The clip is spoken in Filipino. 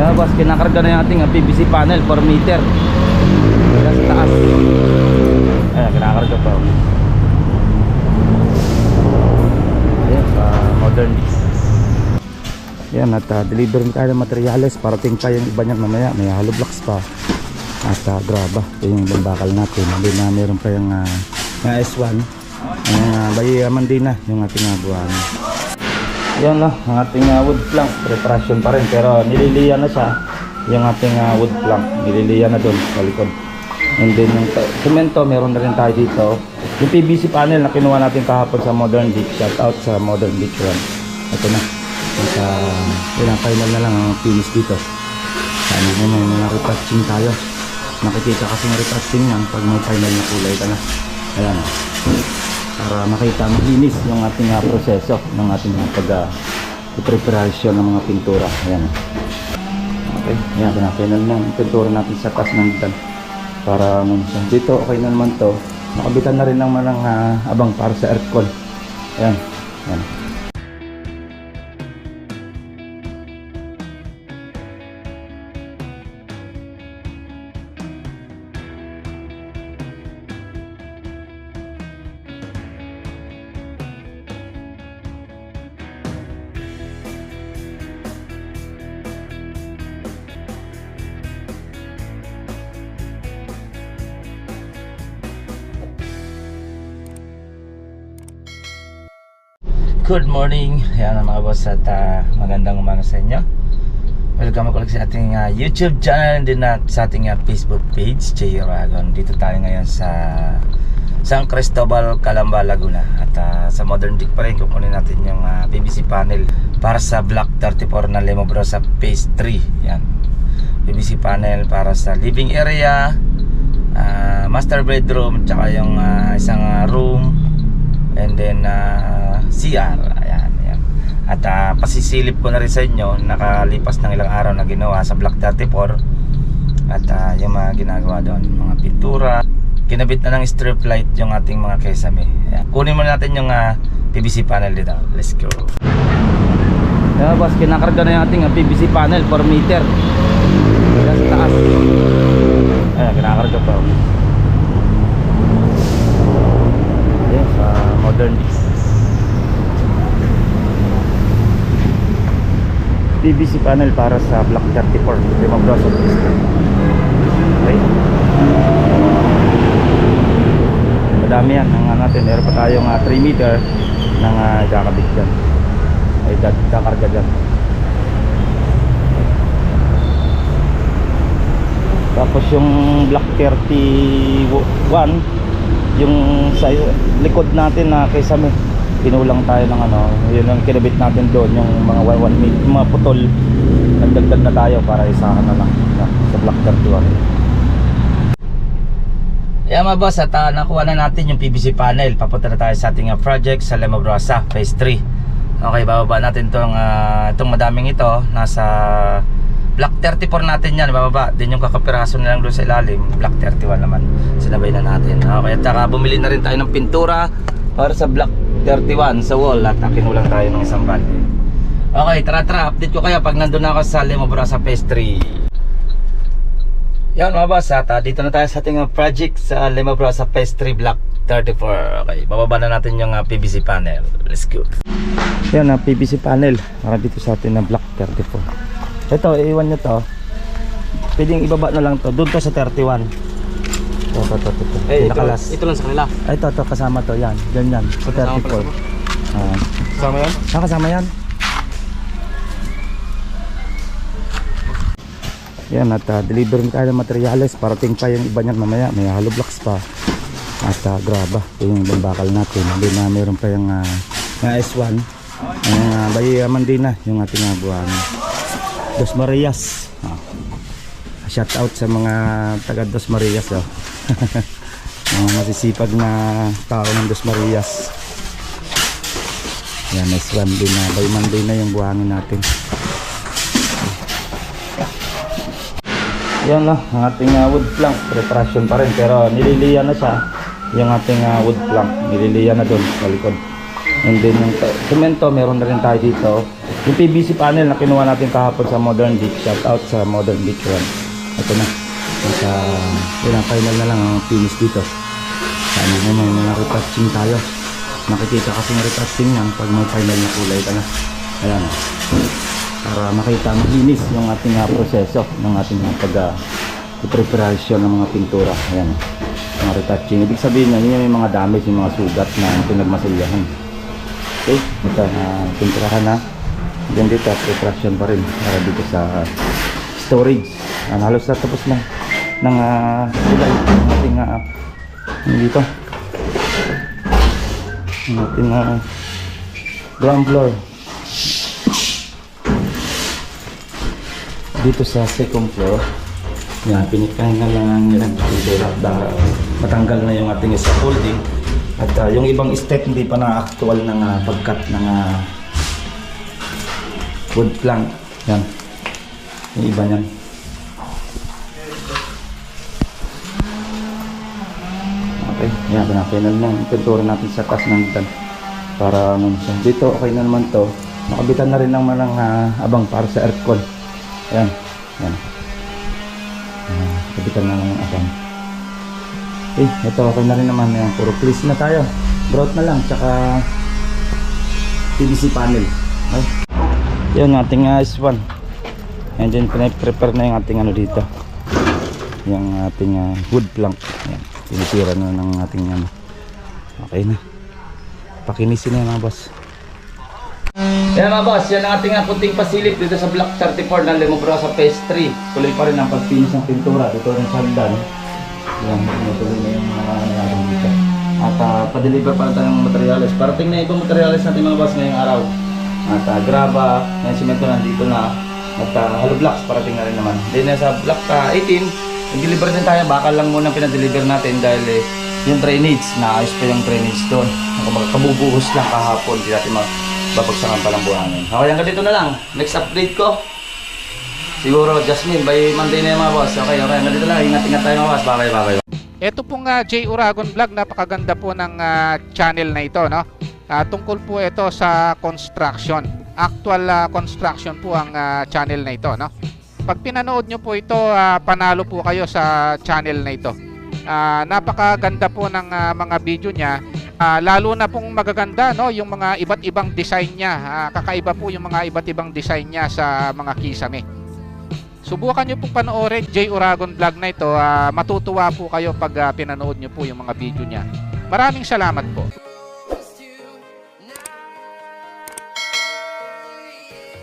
Yan boss, kinakarga na yung ating ah, PVC panel 4 meter. Yan sa taas. Ayan, kinakarga pa. oh. Ayan, sa modern Dix. Yan, at uh, deliver na tayo ng materyales. Parating pa yung iba niyan mamaya. May hollow blocks pa. At uh, graba. Ito yung ibang bakal natin. Hindi na meron pa yung uh, yung S1. Yung uh, bayi Mandina, yung ating uh, buwan. Yan lang, ang ating uh, wood plank. Preparation pa rin. Pero nililiya na siya. Yung ating uh, wood plank. Nililiya na doon sa likod. And then yung semento, meron na rin tayo dito. Yung PVC panel na kinuha natin kahapon sa Modern Beach. Shout out sa Modern Beach Run. Ito na. At uh, yun final na lang ang finish dito. Sana may, may mga retouching tayo. Nakikita kasi ng retouching yan pag may final na kulay ka na. Ayan. Para makita maglinis yung ating uh, proseso ng ating uh, pag uh, preparation ng mga pintura. Ayan. Okay. Ayan, pinafinal na yung pintura natin sa taas ng dan. Para siya. Dito, okay na naman to. Nakabitan na rin naman ng ah, abang para sa aircon. Ayan. Ayan. Good morning. Ayan mga boss at ah, magandang umaga sa inyo. Welcome ako sa ating ah, YouTube channel and din at sa ating ah, Facebook page, J. Ragon. Dito tayo ngayon sa San Cristobal, Calamba, Laguna. At ah, sa Modern Dick pa rin, kukunin natin yung ah, PVC panel para sa Block 34 na Lemo Bro sa Phase 3. Yan. PVC panel para sa living area, ah, master bedroom, tsaka yung ah, isang ah, room, and then uh, CR ayan, ayan. at uh, pasisilip ko na rin sa inyo nakalipas ng ilang araw na ginawa sa Block 34 at uh, yung mga ginagawa doon mga pintura kinabit na ng strip light yung ating mga kesame ayan. kunin muna natin yung uh, PVC panel dito let's go Ayan boss, kinakarga na yung ating uh, PVC panel 4 meter sa taas Ayan, kinakarga pa. Ayan, sa modern Dix. PVC panel para sa Block 34, Limang Blossom Okay. Madami yan. Ang ano natin, meron pa tayong ah, 3 meter ng uh, kakabit dyan. Ay, kakarga dyan. Tapos yung Block 31, yung sa likod natin na kaysa may pinulang tayo ng ano yun ang kinabit natin doon yung mga 1 1 meter mga putol nagdagdag na tayo para isahan na lang sa, sa block 31 Ayan mga boss at ah, nakuha na natin yung PVC panel papunta na tayo sa ating ah, project sa Lemabrosa phase 3 okay bababa natin tong ah, itong madaming ito nasa Block 34 natin yan, bababa. Din yung kakapiraso na lang doon sa ilalim, Block 31 naman. Sinabay na natin. Okay, at saka bumili na rin tayo ng pintura para sa Block 31 sa wall at kinulang tayo ng isang balde. Okay, tara tara, update ko kayo pag nandun na ako sa Lemobra sa 3. Yan mga boss, at ah, dito na tayo sa ating ah, project sa Lemobra sa 3 Block 34. Okay, bababa na natin yung ah, PVC panel. Let's go. Yan ang PVC panel para dito sa atin na Block 34. Ito, iiwan nyo to. Pwedeng ibaba na lang to. Doon to sa 31. Ito, ito, ito. ito. Eh, ito, Pinakalas. ito lang sa kanila. Ay, ito, ito, kasama to. Yan, ganyan. Sa Kasama 34. pala to. Ah, Kasama yan? ah, kasama yan. Yan, at uh, deliver na tayo ng materyales. Parating pa yung iba niyan mamaya. May hollow blocks pa. At uh, graba. Ito yung ibang bakal natin. Hindi na meron pa yung, uh, yung S1. Yung uh, bayi Mandina. Yung ating uh, buwan. Dos Marias. Ah. Shout out sa mga taga Dos Marias. Oh. Mga masisipag na tao ng Dos Marias. Yan, S1 din na. By Monday na yung buhangin natin. Yan lang, ang ating uh, wood plank. Preparation pa rin. Pero nililiya na siya. Yung ating uh, wood plank. Nililiya na doon sa likod. And then yung semento, meron na rin tayo dito. Yung PVC panel na kinuha natin kahapon sa Modern Beach, shout out sa Modern Beach yan. Ito na. At uh, yun ang final na lang ang finish dito. Sana may mga retouching tayo. Makikita kasi ng retouching yan pag may final na kulay ka na. Ayan. Para makita maglinis yung ating uh, proseso ng ating uh, pag uh, preparation ng mga pintura. Ayan. Mga retouching. Ibig sabihin yan, yun yung mga damage, yung mga sugat na pinagmasilyahan. Okay, ito uh, pinturahan na. Diyan dito, preparation pa rin para dito sa storage. Ano, halos na tapos na ng uh, kulay ng ating uh, dito. Ang ating uh, ground floor. Dito sa second floor, yan, pinikain na lang ang yan, pintura para matanggal na yung ating scaffolding. At uh, yung ibang step hindi pa na-actual ng uh, pagkat ng uh, wood plank. Yan. Yung iba niyan. Okay. Yan, pinafinal na yung pintura natin sa taas ng dan. Para ano siya. Dito, okay na naman to. Nakabitan na rin naman ng uh, abang para sa aircon. Yan. Yan. Uh, kabitan na ng abang. Eh, ito okay na rin naman. Yan. Puro please na tayo. Grout na lang. Tsaka PVC panel. Okay. Yan ating uh, S1. And then prepare na yung ating ano dito. Yung ating uh, wood plank. Yan. Tinitira na ng ating ano. Okay na. Pakinisin na mga boss. Yan mga boss, yan ang ating uh, puting pasilip dito sa Block 34 ng Lemobrosa 3. Tuloy pa rin ang pagpinis ng pintura. Dito rin sa hagdan. Yan, tuloy na yung mga nangyari dito. At uh, pa-deliver pa tayo ng materials. Parating na itong materials natin mga boss ngayong araw. At uh, graba, yung simento nandito na. At uh, hollow blocks parating na rin naman. Then sa block uh, 18, nag-deliver din tayo. Bakal lang muna pinadeliver natin dahil eh, yung drainage, naayos pa yung drainage doon. Kabubuhos lang kahapon, hindi natin mababagsakan pa lang buhangin. Okay, hanggang dito na lang. Next update ko. Siguro Jasmine, by Monday na yung mga boss. Okay, okay, hanggang dito lang. Ingat-ingat tayo mga boss. Bye-bye, bye-bye. Ito pong ah, J Uragon Vlog, napakaganda po ng ah, channel na ito, no? Ah, tungkol po ito sa construction. Actual ah, construction po ang ah, channel na ito, no? Pag pinanood nyo po ito, ah, panalo po kayo sa channel na ito. Ah, napakaganda po ng ah, mga video niya. Ah, lalo na pong magaganda, no? Yung mga iba't ibang design niya. Ah, kakaiba po yung mga iba't ibang design niya sa mga kisame. Subukan nyo pong panoorin J Uragon vlog na ito. Ah, matutuwa po kayo pag ah, pinanood nyo po yung mga video niya. Maraming salamat po.